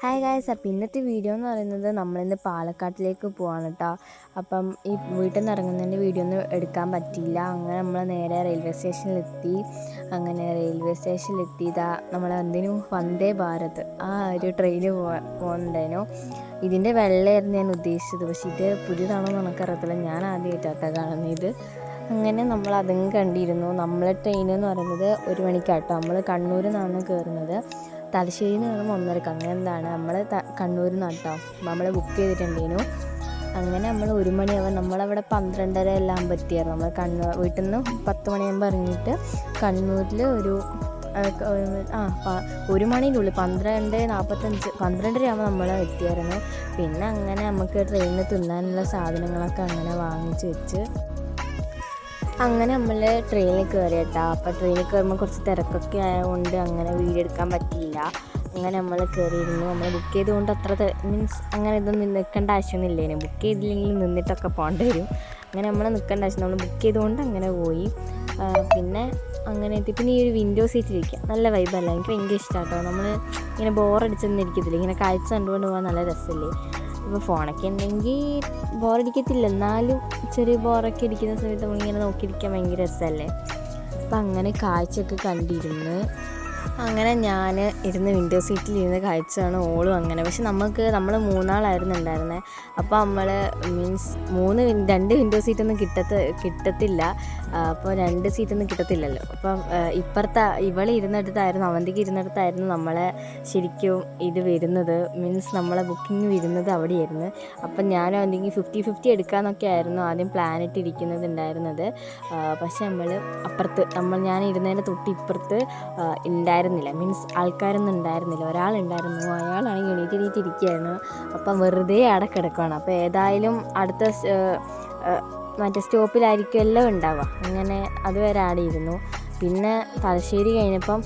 Hi guys അപ്പം ഇന്നത്തെ video എന്ന് പറയുന്നത് നമ്മളിന്ന് പാലക്കാട്ടിലേക്ക് പോവാണ് കേട്ടോ അപ്പം ഈ വീട്ടിൽ നിന്ന് ഇറങ്ങുന്നതിന്റെ വീഡിയോ ഒന്നും എടുക്കാൻ പറ്റിയില്ല. അങ്ങനെ നമ്മൾ നേരെ റെയിൽവേ സ്റ്റേഷനിലെത്തി അങ്ങനെ റെയിൽവേ സ്റ്റേഷനിലെത്തി ഇതാ നമ്മൾ എന്തിനു? വന്ദേ ഭാരത്. ആ ഒരു ട്രെയിന് പോകുന്നുണ്ടായിരുന്നു ഇതിന്റെ വെള്ളയായിരുന്നു ഞാൻ ഉദ്ദേശിച്ചത്. പക്ഷേ ഇത് പുതിയതാണോ എന്ന് എനിക്കറിയത്തില്ല. ഞാൻ ആദ്യമായിട്ടാണ് കാണുന്നത്. അങ്ങനെ നമ്മൾ അതും കണ്ടിരുന്നു. നമ്മളെ ട്രെയിൻ എന്ന് പറയുന്നത് ഒരു മണിക്കാട്ടോ നമ്മൾ കണ്ണൂരിൽ നിന്നാണ് കയറുന്നത് തലശ്ശേരിയിൽ നിന്ന് കയറുമ്പോൾ ഒന്നരക്ക്. അങ്ങനെ എന്താണ് നമ്മൾ കണ്ണൂരിൽ നിന്ന് കേട്ടോ നമ്മൾ ബുക്ക് ചെയ്തിട്ടുണ്ടേനു. അങ്ങനെ നമ്മൾ ഒരു മണിയാവാൻ നമ്മളവിടെ പന്ത്രണ്ടര എല്ലാം പറ്റിയായിരുന്നു. നമ്മൾ കണ്ണൂർ വീട്ടിൽ നിന്ന് പത്ത് മണിയാകുമ്പോൾ ഇറങ്ങിയിട്ട് കണ്ണൂരിൽ ഒരു ആ, ഒരു മണീനുള്ളിൽ പന്ത്രണ്ട് നാൽപ്പത്തഞ്ച് പന്ത്രണ്ടരയാകുമ്പോൾ നമ്മൾ എത്തിയായിരുന്നു. പിന്നെ അങ്ങനെ നമുക്ക് ട്രെയിനിൽ തിന്നാനുള്ള സാധനങ്ങളൊക്കെ അങ്ങനെ വാങ്ങിച്ച് വെച്ച് അങ്ങനെ നമ്മൾ ട്രെയിനിൽ കയറി കേട്ടോ അപ്പോൾ ട്രെയിനിൽ കയറുമ്പോൾ കുറച്ച് തിരക്കൊക്കെ ആയതുകൊണ്ട് അങ്ങനെ വീഡിയോ എടുക്കാൻ പറ്റിയില്ല. അങ്ങനെ നമ്മൾ കയറിയിരുന്നു നമ്മൾ ബുക്ക് ചെയ്തുകൊണ്ട് അത്ര മീൻസ് അങ്ങനെ ഇതൊന്നും നിൽക്കേണ്ട ആവശ്യമൊന്നുമില്ലേനു ബുക്ക് ചെയ്തില്ലെങ്കിൽ നിന്നിട്ടൊക്കെ പോകേണ്ടി വരും. അങ്ങനെ നമ്മൾ നിൽക്കേണ്ട ആവശ്യം. നമ്മൾ ബുക്ക് ചെയ്തുകൊണ്ട് അങ്ങനെ പോയി. പിന്നെ അങ്ങനെ പിന്നെ ഈ ഒരു വിൻഡോ സീറ്റിലിരിക്കുക നല്ല വൈബല്ല എനിക്ക് ഭയങ്കര ഇഷ്ടമാണ് കേട്ടോ നമ്മൾ ഇങ്ങനെ ബോറടിച്ചൊന്നും ഇരിക്കത്തില്ല. ഇങ്ങനെ കാഴ്ച കണ്ടുകൊണ്ട് പോകാൻ നല്ല രസമല്ലേ? ഇപ്പോൾ ഫോണൊക്കെ ഉണ്ടെങ്കിൽ ബോറടിക്കത്തില്ല എന്നാലും ചെറിയ ബോറൊക്കെ ഇരിക്കുന്ന സമയത്ത് നമ്മളിങ്ങനെ നോക്കിയിരിക്കാൻ ഭയങ്കര രസമല്ലേ അപ്പം അങ്ങനെ കാഴ്ചയൊക്കെ കണ്ടിരുന്ന് അങ്ങനെ ഞാൻ ഇരുന്ന് വിൻഡോ സീറ്റിൽ ഇരുന്ന് കാഴ്ചയാണ് ഓളും അങ്ങനെ. പക്ഷെ നമുക്ക് നമ്മൾ മൂന്നാളായിരുന്നു ഉണ്ടായിരുന്നത് അപ്പോൾ നമ്മൾ മീൻസ് മൂന്ന് രണ്ട് വിൻഡോ സീറ്റൊന്നും കിട്ടത്ത് കിട്ടത്തില്ല. അപ്പോൾ രണ്ട് സീറ്റൊന്നും കിട്ടത്തില്ലല്ലോ. അപ്പം ഇപ്പുറത്തെ ഇവളെ ഇരുന്നിടത്തായിരുന്നു അവന്തിക്ക് ഇരുന്നിടത്തായിരുന്നു നമ്മളെ ശരിക്കും ഇത് വരുന്നത്. മീൻസ് നമ്മളെ ബുക്കിംഗ് വരുന്നത് അവിടെയായിരുന്നു. അപ്പം ഞാൻ അവന്തിക്ക് ഫിഫ്റ്റി ഫിഫ്റ്റി എടുക്കാമെന്നൊക്കെ ആയിരുന്നു ആദ്യം പ്ലാൻ ഇട്ടിരിക്കുന്നത് ഉണ്ടായിരുന്നത്. പക്ഷെ നമ്മൾ അപ്പുറത്ത് നമ്മൾ ഞാൻ ഇരുന്നതിന്റെ തൊട്ട് ഇപ്പുറത്ത് ആ, ഉണ്ടായിരുന്നില്ല. മീൻസ് ആൾക്കാരൊന്നും ഉണ്ടായിരുന്നില്ല. ഒരാളുണ്ടായിരുന്നു. അയാളാണെങ്കിൽ എണീറ്റ് എണീറ്റ് ഇരിക്കുകയായിരുന്നു അപ്പം വെറുതെ അവിടെ കിടക്കുകയാണ് അപ്പോൾ ഏതായാലും അടുത്ത മറ്റേ സ്റ്റോപ്പിലായിരിക്കും എല്ലാം ഉണ്ടാവുക. അങ്ങനെ അതുവരെ ആടിയിരുന്നു പിന്നെ തലശ്ശേരി കഴിഞ്ഞപ്പം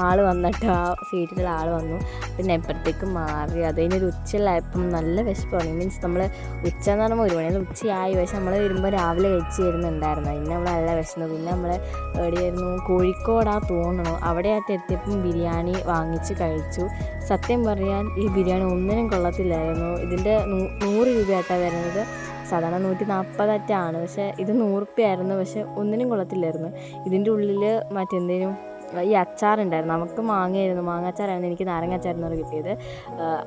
ആ, ആൾ വന്നിട്ട് ആ സീറ്റിലുള്ള ആൾ വന്നു. പിന്നെ എപ്പോഴത്തേക്കും മാറി. അത് കഴിഞ്ഞൊരു ഉച്ചയിലായപ്പം നല്ല വിശപ്പാണ്. മീൻസ് നമ്മൾ ഉച്ച എന്ന് പറയുമ്പോൾ ഒരു മണി ഉച്ചയായി. പക്ഷെ നമ്മൾ വരുമ്പോൾ രാവിലെ കഴിച്ച് വരുന്നുണ്ടായിരുന്നു പിന്നെ നമ്മൾ നല്ല വിശന്നു. പിന്നെ നമ്മൾ എവിടെയായിരുന്നു? കോഴിക്കോടാ തോന്നണു. അവിടെയായിട്ട് എത്തിയപ്പം ബിരിയാണി വാങ്ങിച്ച് കഴിച്ചു. സത്യം പറയാൻ ഈ ബിരിയാണി ഒന്നിനും കൊള്ളത്തില്ലായിരുന്നു. ഇതിന്റെ നൂറ് രൂപയായിട്ടാണ് വരുന്നത്. സാധാരണ നൂറ്റി നാൽപ്പതറ്റാണ് പക്ഷേ ഇത് നൂറുപ്യായിരുന്നു. പക്ഷെ ഒന്നിനും കൊള്ളത്തില്ലായിരുന്നു. ഇതിന്റെ ഉള്ളിൽ മറ്റെന്തേലും ഈ അച്ചാറുണ്ടായിരുന്നു. നമുക്ക് മാങ്ങയായിരുന്നു. മാങ്ങ അച്ചാറായിരുന്നു എനിക്ക് നാരങ്ങ അച്ചാറായിരുന്നു കിട്ടിയത്.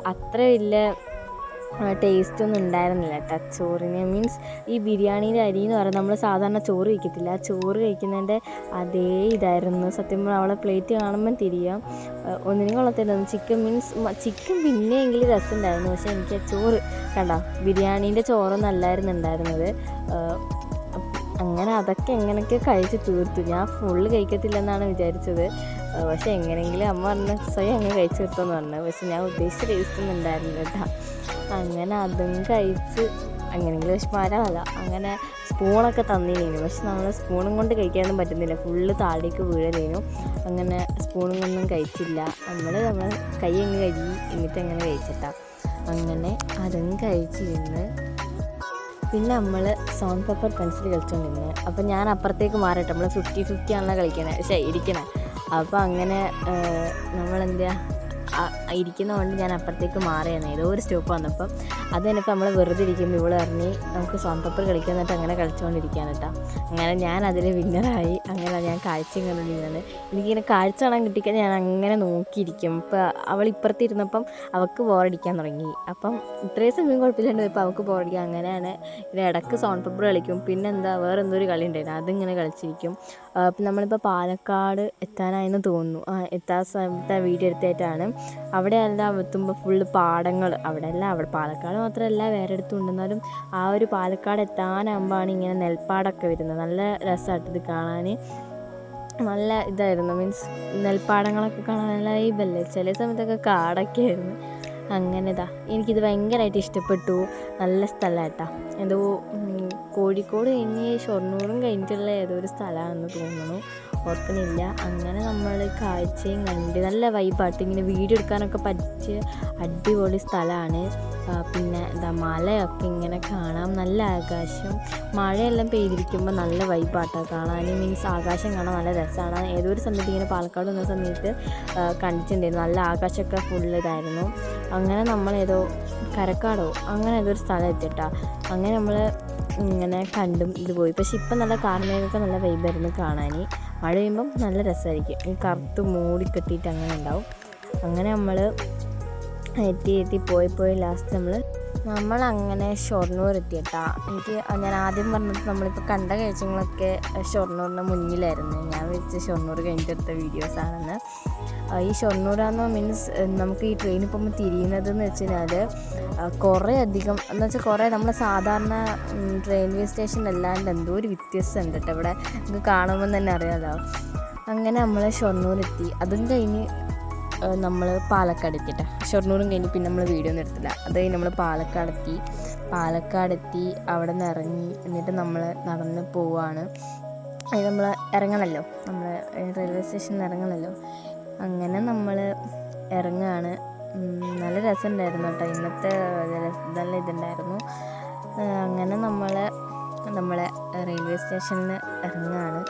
അത്ര വലിയ ടേസ്റ്റൊന്നും ഉണ്ടായിരുന്നില്ല കേട്ടോ ചോറിന്. മീൻസ് ഈ ബിരിയാണീന്റെ അരി എന്ന് പറയുന്നത് നമ്മൾ സാധാരണ ചോറ് കഴിക്കത്തില്ല. ആ ചോറ് കഴിക്കുന്നതിന്റെ അതേ ഇതായിരുന്നു. സത്യം പറഞ്ഞാൽ അവളെ പ്ലേറ്റ് കാണുമ്പം തിരിയാം. ഒന്നിനും കൊള്ളത്തില്ലായിരുന്നു ചിക്കൻ മീൻസ് ചിക്കൻ പിന്നെയെങ്കിലും രസമുണ്ടായിരുന്നു. പക്ഷേ എനിക്ക് ചോറ് കണ്ട ബിരിയാണീന്റെ ചോറൊന്നും അല്ലായിരുന്നു ഉണ്ടായിരുന്നത്. അങ്ങനെ അതൊക്കെ എങ്ങനെയൊക്കെ കഴിച്ച് തീർത്തു. ഞാൻ ഫുള്ള് കഴിക്കത്തില്ലെന്നാണ് വിചാരിച്ചത്. പക്ഷെ എങ്ങനെയെങ്കിലും അമ്മ പറഞ്ഞ സ്വയം അങ്ങ് കഴിച്ചു തീർത്തെന്ന് പറഞ്ഞു. പക്ഷെ ഞാൻ ഉദ്ദേശിച്ച ടേസ്റ്റ് ഒന്നും ഉണ്ടായിരുന്നില്ല കേട്ടോ. അങ്ങനെ അതും കഴിച്ച് അങ്ങനെയെങ്കിലും വിഷമാരമല്ല അങ്ങനെ സ്പൂണൊക്കെ തന്നില്ലേനു. പക്ഷെ നമ്മൾ സ്പൂണും കൊണ്ട് കഴിക്കാനൊന്നും പറ്റുന്നില്ല. ഫുള്ള് താഴേക്ക് വീഴലേനു. അങ്ങനെ സ്പൂണും കൊണ്ടൊന്നും കഴിച്ചില്ല. നമ്മൾ നമ്മൾ കൈ അങ്ങ് കഴുകി എന്നിട്ട് അങ്ങനെ കഴിച്ചിട്ടാ അങ്ങനെ അതും കഴിച്ചിരുന്ന് പിന്നെ നമ്മൾ സോൺ പേപ്പർ പെൻസിൽ കളിച്ചുകൊണ്ടിരുന്നത് അപ്പോൾ ഞാൻ അപ്പുറത്തേക്ക് മാറിയിട്ട് നമ്മൾ ഫിഫ്റ്റി ഫിഫ്റ്റി ആണല്ലോ കളിക്കണേ പക്ഷേ ഇരിക്കണേ അപ്പോൾ അങ്ങനെ നമ്മളെന്താ ഇരിക്കുന്നതുകൊണ്ട് ഞാൻ അപ്പുറത്തേക്ക് മാറിയാണ് ഏതോ ഒരു സ്റ്റോപ്പ് വന്നപ്പം അത് കഴിഞ്ഞപ്പോൾ നമ്മൾ വെറുതെ ഇരിക്കുമ്പോൾ ഇവൾ പറഞ്ഞ് നമുക്ക് സ്വന്തപ്പർ കളിക്കാൻ എന്നിട്ട് അങ്ങനെ കളിച്ചുകൊണ്ടിരിക്കാൻ കേട്ടോ. അങ്ങനെ ഞാൻ അതിൽ വിന്നറായി അങ്ങനെ ഞാൻ കാഴ്ചയും കണ്ടുകൊണ്ടിരുന്നത് എനിക്കിങ്ങനെ കാഴ്ച കാണാൻ കിട്ടിക്കഴിഞ്ഞാൽ ഞാൻ അങ്ങനെ നോക്കിയിരിക്കും. ഇപ്പോൾ അവൾ ഇപ്പുറത്തിരുന്നപ്പം അവൾക്ക് ബോറടിക്കാൻ തുടങ്ങി. അപ്പം ഇത്രയും സമയം കുഴപ്പമില്ലാണ്ട് ഇപ്പോൾ അവൾക്ക് ബോറടിക്കുക അങ്ങനെയാണ്. പിന്നെ ഇടയ്ക്ക് സൗണ്ട് പേപ്പർ കളിക്കും. പിന്നെ എന്താ വേറെ എന്തോ ഒരു കളി ഉണ്ടായിരുന്നു? അതിങ്ങനെ കളിച്ചിരിക്കും. നമ്മളിപ്പോൾ പാലക്കാട് എത്താനായെന്ന് തോന്നുന്നു. എത്താൻ സമയത്ത് വീഡിയോ എടുത്തായിട്ടാണ് അവിടെ എല്ലാം എത്തുമ്പോൾ ഫുള്ള് പാടങ്ങൾ. അവിടെ അല്ല അവിടെ പാലക്കാട് മാത്രമല്ല വേറെ അടുത്തും ഉണ്ടെന്നാലും ആ ഒരു പാലക്കാട് എത്താനാകുമ്പോഴാണ് ഇങ്ങനെ നെൽപ്പാടൊക്കെ വരുന്നത്. നല്ല രസമായിട്ട് ഇത് കാണാൻ. നല്ല ഇതായിരുന്നു. മീൻസ് നെൽപ്പാടങ്ങളൊക്കെ കാണാൻ നല്ല വൈബല്ലേ ചില സമയത്തൊക്കെ കാടൊക്കെ ആയിരുന്നു. അങ്ങനെ ഇതാ. എനിക്കിത് ഭയങ്കരമായിട്ട് ഇഷ്ടപ്പെട്ടു. നല്ല സ്ഥലമായിട്ടാ. എന്തോ കോഴിക്കോട് കഴിഞ്ഞ് ഷൊർണൂറും കഴിഞ്ഞിട്ടുള്ള ഏതോ ഒരു സ്ഥലമാണെന്ന് തോന്നുന്നു. ഓർക്കണില്ല അങ്ങനെ നമ്മൾ കാഴ്ചയും കണ്ട് നല്ല വൈബാട്ട് ഇങ്ങനെ വീഡിയോ എടുക്കാനൊക്കെ പറ്റിയ അടിപൊളി സ്ഥലമാണ് പിന്നെ എന്താ മലയൊക്കെ ഇങ്ങനെ കാണാം. നല്ല ആകാശം. മഴയെല്ലാം പെയ്തിരിക്കുമ്പോൾ നല്ല വൈബാട്ടോ കാണാൻ മീൻസ് ആകാശം കാണാൻ നല്ല രസമാണ് ഏതൊരു സമയത്ത് ഇങ്ങനെ പാലക്കാട് വന്ന സമയത്ത് കണ്ടിട്ടുണ്ടായിരുന്നു. നല്ല ആകാശമൊക്കെ ഫുൾ ഇതായിരുന്നു. അങ്ങനെ നമ്മളേതോ കരക്കാടോ അങ്ങനെ ഏതോ ഒരു സ്ഥലം എത്തിട്ടാ. അങ്ങനെ നമ്മൾ ഇങ്ങനെ കണ്ടും ഇത് പോയി. പക്ഷെ ഇപ്പം നല്ല കാർമേഘമൊക്കെ നല്ല വൈബായിരുന്നു കാണാൻ മഴ പെയ്യുമ്പം നല്ല രസമായിരിക്കും. ഈ കറുത്ത് മൂടി കെട്ടിയിട്ട് അങ്ങനെ ഉണ്ടാവും. അങ്ങനെ നമ്മൾ എത്തി എത്തി പോയി പോയി ലാസ്റ്റ് നമ്മൾ നമ്മൾ അങ്ങനെ ഷൊർണൂർ എത്തിയിട്ടാ എനിക്ക് ഞാൻ ആദ്യം പറഞ്ഞത് നമ്മളിപ്പോൾ കണ്ട കാഴ്ചകളൊക്കെ ഷൊർണൂറിന് മുന്നിലായിരുന്നു. ഞാൻ വെച്ച് ഷൊർണൂർ കഴിഞ്ഞിട്ടെടുത്ത വീഡിയോസാണെന്ന് ഈ ഷൊർണൂരാന്ന് മീൻസ് നമുക്ക് ഈ ട്രെയിനിൽ പോകുമ്പോൾ തിരിയുന്നത് എന്ന് വെച്ച് കഴിഞ്ഞാൽ കുറേ അധികം എന്ന് വെച്ചാൽ കുറേ നമ്മൾ സാധാരണ റെയിൽവേ സ്റ്റേഷൻ അല്ലാണ്ട് എന്തോ ഒരു വ്യത്യാസമുണ്ട് കേട്ടോ ഇവിടെ. നമുക്ക് കാണുമ്പോൾ തന്നെ അറിയാമല്ലോ അങ്ങനെ നമ്മൾ ഷൊർണൂരെത്തി. അതും കഴിഞ്ഞ് നമ്മൾ പാലക്കാട് എത്തിയിട്ടാ ഷൊർണൂറും കഴിഞ്ഞ് പിന്നെ നമ്മൾ വീഡിയോ ഒന്നും എടുത്തില്ല. അത് കഴിഞ്ഞ് നമ്മൾ പാലക്കാടെത്തി. പാലക്കാടെത്തി അവിടെ നിന്ന് ഇറങ്ങി എന്നിട്ട് നമ്മൾ നടന്ന് പോവാണ്. നമ്മൾ ഇറങ്ങണമല്ലോ നമ്മൾ റെയിൽവേ സ്റ്റേഷനിൽ ഇറങ്ങണമല്ലോ അങ്ങനെ നമ്മൾ ഇറങ്ങുകയാണ് നല്ല രസമുണ്ടായിരുന്നു കേട്ടോ. ഇന്നത്തെ നല്ല ഇതുണ്ടായിരുന്നു. അങ്ങനെ നമ്മൾ നമ്മളെ റെയിൽവേ സ്റ്റേഷനിൽ ഇറങ്ങുകയാണ്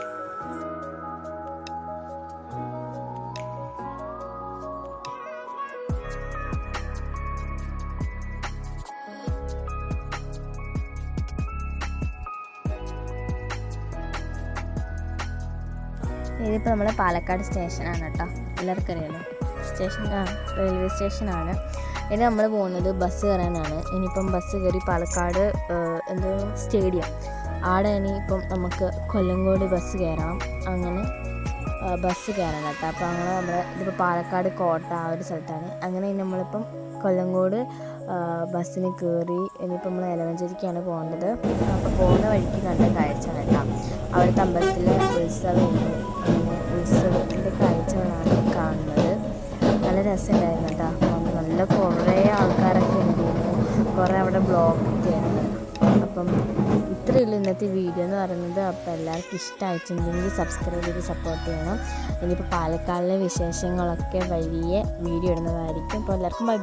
ഇതിപ്പോൾ നമ്മൾ പാലക്കാട് സ്റ്റേഷനാണ് കേട്ടോ. എല്ലാവർക്കും അറിയാലോ സ്റ്റേഷൻ ആ റെയിൽവേ സ്റ്റേഷനാണ്. ഇനി നമ്മൾ പോകുന്നത് ബസ് കയറാനാണ്. ഇനിയിപ്പം ബസ് കയറി പാലക്കാട് എന്തോ സ്റ്റേഡിയം. ആടെ ഇനിയിപ്പം നമുക്ക് കൊല്ലങ്കോട് ബസ് കയറാം. അങ്ങനെ ബസ് കയറാൻ കേട്ടോ. അപ്പോൾ അങ്ങനെ നമ്മൾ ഇതിപ്പോൾ പാലക്കാട് കോട്ട ആ ഒരു സ്ഥലത്താണ്. അങ്ങനെ നമ്മളിപ്പം കൊല്ലങ്കോട് ബസ്സിന് കയറി ഇനിയിപ്പോൾ നമ്മൾ എലവഞ്ചേരിക്കാണ് പോകേണ്ടത്. അപ്പോൾ പോകുന്ന വഴിക്ക് കണ്ട കാഴ്ച കേട്ടോ. അവിടുത്തെ അമ്പലത്തിലെ ഉത്സവമുണ്ട് ഉത്സവത്തിന്റെ കാഴ്ചകളാണ് കാണുന്നത്. നല്ല രസമുണ്ടായിരുന്നു കേട്ടോ. അപ്പം നല്ല കുറേ ആൾക്കാരൊക്കെ ഉണ്ടായിരുന്നു. കുറേ അവിടെ ബ്ലോക്കൊക്കെ ആയിരുന്നു. അപ്പം ഇത്രയുള്ളൂ ഇന്നത്തെ വീഡിയോ എന്ന് പറയുന്നത്. അപ്പോൾ എല്ലാവർക്കും ഇഷ്ടമായിട്ടുണ്ടെങ്കിൽ സബ്സ്ക്രൈബ് ചെയ്ത് സപ്പോർട്ട് ചെയ്യണം. ഇനിയിപ്പോൾ പാലക്കാടിലെ വിശേഷങ്ങളൊക്കെ വലിയ വീഡിയോ ഇടുന്നതായിരിക്കും. അപ്പോൾ എല്ലാവർക്കും ബൈ ബൈ.